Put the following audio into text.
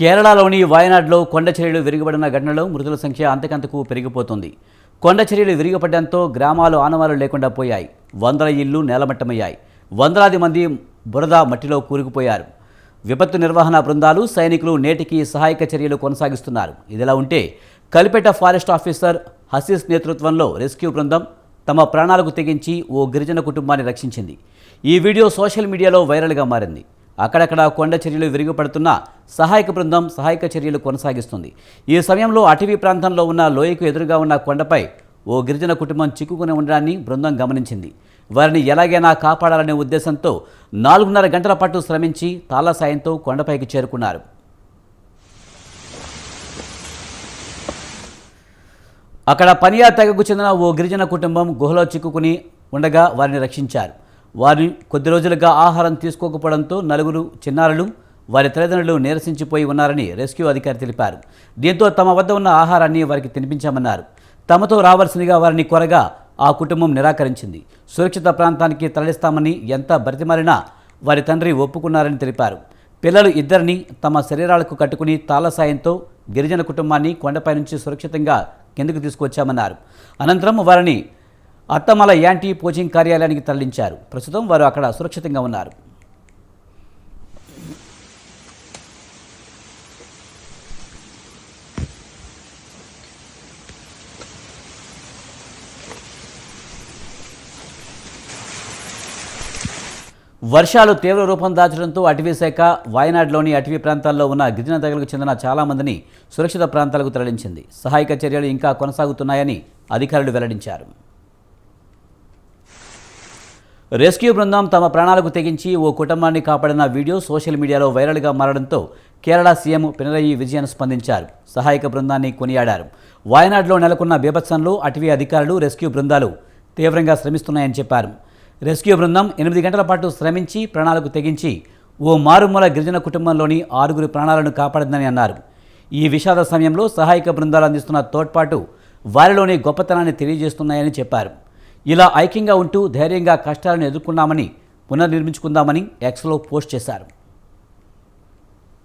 కేరళలోని వాయనాడ్లో కొండ చర్యలు విరిగిపడిన ఘటనలో మృతుల సంఖ్య అంతకంతకు పెరిగిపోతుంది. కొండచర్యలు విరిగిపడడంతో గ్రామాలు ఆనవాలు లేకుండా పోయాయి. వందల ఇళ్ళు నేలమట్టమయ్యాయి. వందలాది మంది బురద మట్టిలో కూరుకుపోయారు. విపత్తు నిర్వహణ బృందాలు సైనికులు నేటికి సహాయక చర్యలు కొనసాగిస్తున్నారు. ఇదిలా ఉంటే కలిపేట ఫారెస్ట్ ఆఫీసర్ హసీస్ నేతృత్వంలో రెస్క్యూ బృందం తమ ప్రాణాలకు తెగించి ఓ గిరిజన కుటుంబాన్ని రక్షించింది. ఈ వీడియో సోషల్ మీడియాలో వైరల్గా మారింది. అక్కడక్కడ కొండ చర్యలు విరిగిపడుతున్న సహాయక బృందం సహాయక చర్యలు కొనసాగిస్తుంది. ఈ సమయంలో అటవీ ప్రాంతంలో ఉన్న లోయకు ఎదురుగా ఉన్న కొండపై ఓ గిరిజన కుటుంబం చిక్కుకుని ఉండడాన్ని బృందం గమనించింది. వారిని ఎలాగైనా కాపాడాలనే ఉద్దేశంతో నాలుగున్నర గంటల పాటు శ్రమించి తాళ సాయంతో కొండపైకి చేరుకున్నారు. అక్కడ పనియా తెగకు చెందిన ఓ గిరిజన కుటుంబం గుహలో చిక్కుకుని ఉండగా వారిని రక్షించారు. వారిని కొద్ది రోజులుగా ఆహారం తీసుకోకపోవడంతో నలుగురు చిన్నారులు వారి తల్లిదండ్రులు నీరసించిపోయి ఉన్నారని రెస్క్యూ అధికారి తెలిపారు. దీంతో తమ వద్ద ఉన్న ఆహారాన్ని వారికి తినిపించామన్నారు. తమతో రావాల్సిందిగా వారిని కోరగా ఆ కుటుంబం నిరాకరించింది. సురక్షిత ప్రాంతానికి తరలిస్తామని ఎంత బ్రతిమారినా వారి తండ్రి ఒప్పుకున్నారని తెలిపారు. పిల్లలు ఇద్దరిని తమ శరీరాలకు కట్టుకుని తాళ సాయంతో గిరిజన కుటుంబాన్ని కొండపై నుంచి సురక్షితంగా కిందకు తీసుకొచ్చామన్నారు అనంతరం వారిని అత్తమల యాంటీ పోచింగ్ కార్యాలయానికి తరలించారు. ప్రస్తుతం వారు అక్కడ సురక్షితంగా ఉన్నారు. వర్షాలు తీవ్ర రూపం దాచడంతో అటవీ శాఖ వాయనాడ్లోని అటవీ ప్రాంతాల్లో ఉన్న గిరిజన తెగలకు చెందిన చాలామందిని సురక్షిత ప్రాంతాలకు తరలించింది. సహాయక చర్యలు ఇంకా కొనసాగుతున్నాయని అధికారులు వెల్లడించారు. రెస్క్యూ బృందం తమ ప్రాణాలకు తెగించి ఓ కుటుంబాన్ని కాపాడిన వీడియో సోషల్ మీడియాలో వైరల్గా మారడంతో కేరళ సీఎం పినరయి విజయన్ స్పందించారు. సహాయక బృందాన్ని కొనియాడారు. వాయనాడ్లో నెలకొన్న బీభత్సంలో అటవీ అధికారులు రెస్క్యూ బృందాలు తీవ్రంగా శ్రమిస్తున్నాయని చెప్పారు. రెస్క్యూ బృందం ఎనిమిది గంటల పాటు శ్రమించి ప్రాణాలకు తెగించి ఓ మారుమూల గిరిజన కుటుంబంలోని ఆరుగురు ప్రాణాలను కాపాడిందని అన్నారు. ఈ విషాద సమయంలో సహాయక బృందాలు అందిస్తున్న తోడ్పాటు వారిలోని గొప్పతనాన్ని తెలియజేస్తున్నాయని చెప్పారు. ఇలా ఐక్యంగా ఉంటూ ధైర్యంగా కష్టాలను ఎదుర్కొన్నామని పునర్నిర్మించుకుందామని ఎక్స్లో పోస్ట్ చేశారు.